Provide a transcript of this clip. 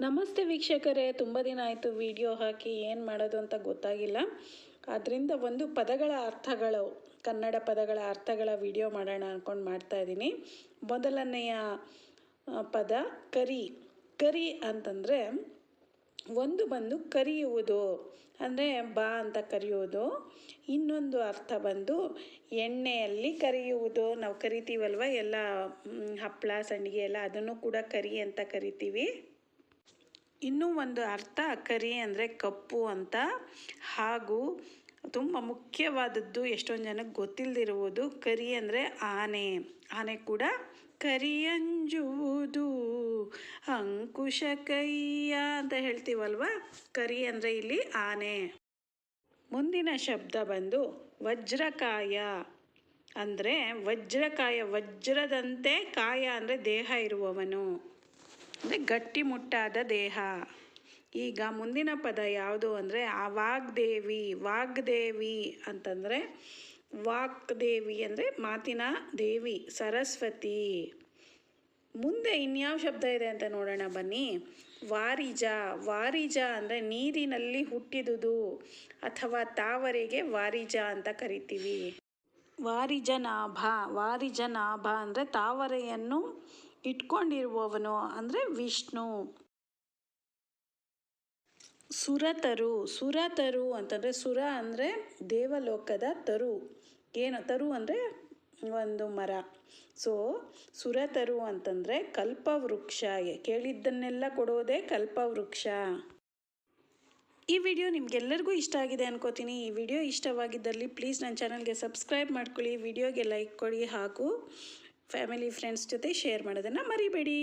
ನಮಸ್ತೆ ವೀಕ್ಷಕರೇ. ತುಂಬ ದಿನ ಆಯಿತು ವಿಡಿಯೋ ಹಾಕಿ ಏನು ಮಾಡೋದು ಅಂತ ಗೊತ್ತಾಗಿಲ್ಲ. ಅದರಿಂದ ಒಂದು ಪದಗಳ ಅರ್ಥಗಳು, ಕನ್ನಡ ಪದಗಳ ಅರ್ಥಗಳ ವಿಡಿಯೋ ಮಾಡೋಣ ಅಂದ್ಕೊಂಡು ಮಾಡ್ತಾ ಇದ್ದೀನಿ. ಮೊದಲನೆಯ ಪದ ಕರಿ. ಕರಿ ಅಂತಂದರೆ ಒಂದು ಬಂದು ಕರಿಯುವುದು. ಅಂದರೆ ಬಾ ಅಂತ ಕರೆಯುವುದು. ಇನ್ನೊಂದು ಅರ್ಥ ಬಂದು ಎಣ್ಣೆಯಲ್ಲಿ ಕರಿಯುವುದು. ನಾವು ಕರಿತೀವಲ್ವ? ಎಲ್ಲ ಹಪ್ಪಳ ಸಂಡಿಗೆ ಎಲ್ಲ ಅದನ್ನು ಕೂಡ ಕರಿ ಅಂತ ಕರಿತೀವಿ. ಇನ್ನೂ ಒಂದು ಅರ್ಥ ಕರಿ ಅಂದರೆ ಕಪ್ಪು ಅಂತ. ಹಾಗೂ ತುಂಬ ಮುಖ್ಯವಾದದ್ದು ಎಷ್ಟೊಂದು ಜನಕ್ಕೆ ಗೊತ್ತಿಲ್ಲದಿರುವುದು ಕರಿ ಅಂದರೆ ಆನೆ. ಆನೆ ಕೂಡ ಕರಿಯಂಜುವುದು ಅಂಕುಶ ಕೈಯ ಅಂತ ಹೇಳ್ತೀವಲ್ವ? ಕರಿ ಅಂದರೆ ಇಲ್ಲಿ ಆನೆ. ಮುಂದಿನ ಶಬ್ದ ಬಂದು ವಜ್ರಕಾಯ. ಅಂದರೆ ವಜ್ರಕಾಯ, ವಜ್ರದಂತೆ ಕಾಯ ಅಂದರೆ ದೇಹ ಇರುವವನು. ಅಂದರೆ ಗಟ್ಟಿಮುಟ್ಟಾದ ದೇಹ. ಈಗ ಮುಂದಿನ ಪದ ಯಾವುದು ಅಂದರೆ ಆ ವಾಗ್ದೇವಿ ವಾಗ್ದೇವಿ ಅಂತಂದರೆ ವಾಕ್ದೇವಿ ಅಂದರೆ ಮಾತಿನ ದೇವಿ, ಸರಸ್ವತಿ. ಮುಂದೆ ಇನ್ಯಾವ ಶಬ್ದ ಇದೆ ಅಂತ ನೋಡೋಣ ಬನ್ನಿ. ವಾರಿಜ ವಾರಿಜ ಅಂದರೆ ನೀರಿನಲ್ಲಿ ಹುಟ್ಟಿದುದು ಅಥವಾ ತಾವರೆಗೆ ವಾರಿಜ ಅಂತ ಕರಿತೀವಿ. ವಾರಿಜನಾಭ ವಾರಿಜನಾಭ ಅಂದರೆ ತಾವರೆಯನ್ನು ಇಟ್ಕೊಂಡಿರುವವನು ಅಂದರೆ ವಿಷ್ಣು. ಸುರತರು ಸುರತರು ಅಂತಂದರೆ ಸುರ ಅಂದರೆ ದೇವಲೋಕದ ತರು. ಏನು? ತರು ಅಂದರೆ ಒಂದು ಮರ. ಸೊ ಸುರತರು ಅಂತಂದರೆ ಕಲ್ಪವೃಕ್ಷ. ಕೇಳಿದ್ದನ್ನೆಲ್ಲ ಕೊಡೋದೇ ಕಲ್ಪವೃಕ್ಷ. ಈ ವಿಡಿಯೋ ನಿಮಗೆಲ್ಲರಿಗೂ ಇಷ್ಟ ಆಗಿದೆ ಅನ್ಕೋತೀನಿ. ಈ ವಿಡಿಯೋ ಇಷ್ಟವಾಗಿದ್ದಲ್ಲಿ ಪ್ಲೀಸ್ ನನ್ನ ಚಾನಲ್ಗೆ ಸಬ್ಸ್ಕ್ರೈಬ್ ಮಾಡ್ಕೊಳ್ಳಿ. ವಿಡಿಯೋಗೆ ಲೈಕ್ ಕೊಡಿ ಹಾಗೂ ಫ್ಯಾಮಿಲಿ ಫ್ರೆಂಡ್ಸ್ ಜೊತೆ ಶೇರ್ ಮಾಡೋದನ್ನು ಮರಿಬೇಡಿ.